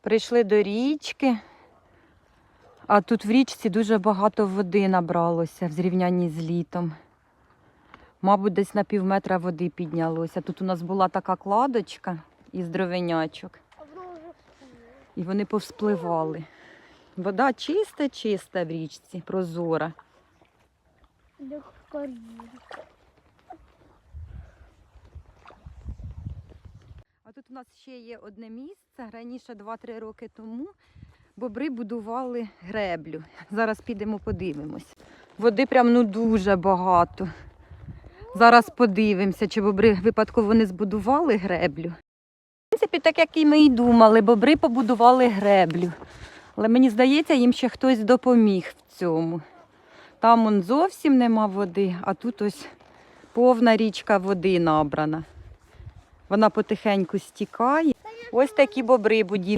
Прийшли до річки, а тут в річці дуже багато води набралося в зрівнянні з літом. Мабуть, десь на пів метра води піднялося. Тут у нас була така кладочка із дровенячок, і вони повспливали. Вода чиста, чиста в річці, прозора. Як в кар'єрі. А тут у нас ще є одне місце. Раніше 2-3 роки тому бобри будували греблю. Зараз підемо подивимось. Води прям ну дуже багато. Зараз подивимося, чи бобри випадково не збудували греблю. В принципі, так як і ми і думали, бобри побудували греблю. Але мені здається, їм ще хтось допоміг в цьому. Там он зовсім нема води, а тут ось повна річка води набрана. Вона потихеньку стікає. Ось такі бобри будівлі.